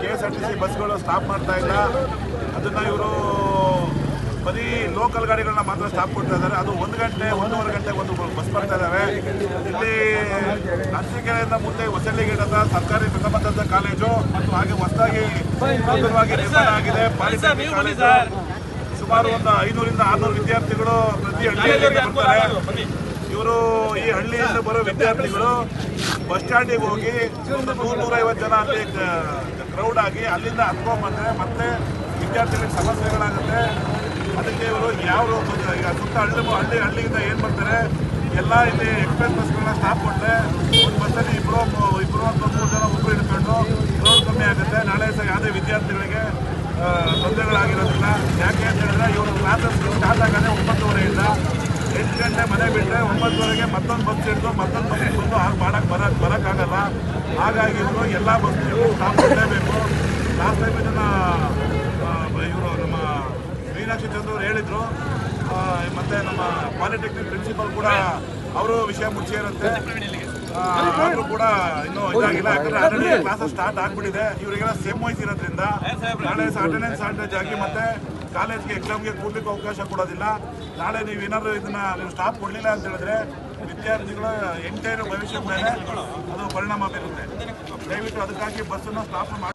K S R T C ಬಸ್ಗಳು stop ಮಾಡ್ತಾ ಇಲ್ಲ. ಅದನ್ನ ಇವರು ಬರೀ ಲೋಕಲ್ ಗಾಡಿಗಳನ್ನ ಮಾತ್ರ ಸ್ಟಾಪ್ ಕೊಡ್ತಾ ಇದ್ದಾರೆ. ಅದು ಒಂದು ಗಂಟೆ ಒಂದೂವರೆ ಗಂಟೆ ಒಂದು ಬಸ್ ಬರ್ತಾ ಇದ್ದಾವೆ ಇಲ್ಲಿ ನರಸೀಕೆರೆಯಿಂದ ಮುಂದೆ ಹೊಸಳ್ಳಿಗೇಟ್ ಗಿಡದ ಸರ್ಕಾರಿ ಪ್ರಥಮ ದರ್ಜೆ ಕಾಲೇಜು ಮತ್ತು ಹಾಗೆ ಹೊಸದಾಗಿ ಸುಂದರವಾಗಿ ನಿರ್ಮಾಣ ಆಗಿದೆ. ಸುಮಾರು ಒಂದು ಐನೂರಿಂದ ಆರ್ನೂರು ವಿದ್ಯಾರ್ಥಿಗಳು ಪ್ರತಿ ಹಳ್ಳಿಯಲ್ಲಿ ಬರ್ತಾರೆ. ಇವರು ಈ ಹಳ್ಳಿಯಿಂದ ಬರೋ ವಿದ್ಯಾರ್ಥಿಗಳು ಬಸ್ ಸ್ಟ್ಯಾಂಡಿಗೆ ಹೋಗಿ ಒಂದು ನೂರ ನೂರೈವತ್ತು ಜನ ಅಲ್ಲಿ ಕ್ರೌಡ್ ಆಗಿ ಅಲ್ಲಿಂದ ಹತ್ಕೊಂಡ್ಬಂದ್ರೆ ಮತ್ತೆ ವಿದ್ಯಾರ್ಥಿಗಳಿಗೆ ಸಮಸ್ಯೆಗಳಾಗುತ್ತೆ. ಅದಕ್ಕೆ ಇವರು ಯಾವ ಈಗ ಸುತ್ತ ಹಳ್ಳಿ ಹಳ್ಳಿ, ಹಳ್ಳಿಯಿಂದ ಏನು ಬರ್ತಾರೆ ಎಲ್ಲ ಇಲ್ಲಿ ಎಕ್ಸ್ಪ್ರೆಸ್ ಬಸ್ಗಳನ್ನ ಸ್ಟಾಪ್ ಕೊಟ್ಟರೆ ಒಂದು ಬಸ್ಸಲ್ಲಿ ಇಬ್ಬರು ಇಬ್ಬರು ಅಥವಾ ಮೂರು ಜನ ಒಬ್ಬರು ಹಿಡ್ಕೊಂಡು ಕ್ರೌಡ್ ಕಮ್ಮಿ ಆಗುತ್ತೆ. ನಾಳೆ ಸಹ ಯಾವುದೇ ವಿದ್ಯಾರ್ಥಿಗಳಿಗೆ ತೊಂದರೆಗಳಾಗಿರೋದಿಲ್ಲ. ಯಾಕೆ ಅಂತ ಹೇಳಿದ್ರೆ ಇವರು ಕ್ಲಾಸಸ್ ಸ್ಟಾರ್ಟ್ ಆಗೋದೇ ಒಂಬತ್ತುವರೆಯಿಂದ ಗಂಟೆ ಮನೆ ಬಿಟ್ಟರೆ ಒಂಬತ್ತುವರೆಗೆ ಮತ್ತೊಂದು ಬಸ್ ಹಿಡಿದು ಮತ್ತೊಂದು ಬಸ್ ಬಂದು ಹಾಗೆ ಮಾಡೋಕ್ಕೆ ಬರಕ್ಕೆ ಬರೋಕ್ಕಾಗಲ್ಲ. ಹಾಗಾಗಿ ಇವರು ಎಲ್ಲ ಬಸ್ ಸ್ಟಾಪ್ ಮಾಡಲೇಬೇಕು. ಲಾಸ್ಟ್ ಟೈಮ್ ಇದನ್ನು ಇವರು ನಮ್ಮ ಮೀನಾಕ್ಷಿ ಚಂದ್ರ ಹೇಳಿದರು. ಮತ್ತು ನಮ್ಮ ಪಾಲಿಟೆಕ್ನಿಕ್ ಪ್ರಿನ್ಸಿಪಲ್ ಕೂಡ ಅವರು ವಿಷಯ ಮುಚ್ಚಿ ಇರುತ್ತೆ ಆದರೂ ಕೂಡ ಇನ್ನೂ ಇದಾಗಿಲ್ಲ. ಯಾಕಂದ್ರೆ ಆಲ್ರೆಡಿ ಕ್ಲಾಸ್ ಸ್ಟಾರ್ಟ್ ಆಗ್ಬಿಟ್ಟಿದೆ. ಇವರಿಗೆಲ್ಲ ಸೇಮ್ ವೈಸ್ ಇರೋದ್ರಿಂದ ನಾಳೆ ಅಟೆಂಡೆನ್ಸ್ ಶಾರ್ಟೇಜ್ ಆಗಿ ಮತ್ತೆ ಕಾಲೇಜ್ಗೆ ಎಕ್ಸಾಮ್ಗೆ ಕೂಡ್ಲಿಕ್ಕೆ ಅವಕಾಶ ಕೊಡೋದಿಲ್ಲ. ನಾಳೆ ನೀವು ಏನಾದ್ರು ಇದನ್ನ ನೀವು ಸ್ಟಾಪ್ ಕೊಡಲಿಲ್ಲ ಅಂತ ಹೇಳಿದ್ರೆ ವಿದ್ಯಾರ್ಥಿಗಳ ಎಂಟೈರ್ ಭವಿಷ್ಯದ ಮೇಲೆ ಅದು ಪರಿಣಾಮ ಬೀರುತ್ತೆ. ದಯವಿಟ್ಟು ಅದಕ್ಕಾಗಿ ಬಸ್ಸನ್ನು ಸ್ಟಾಪ್ ಮಾಡಿ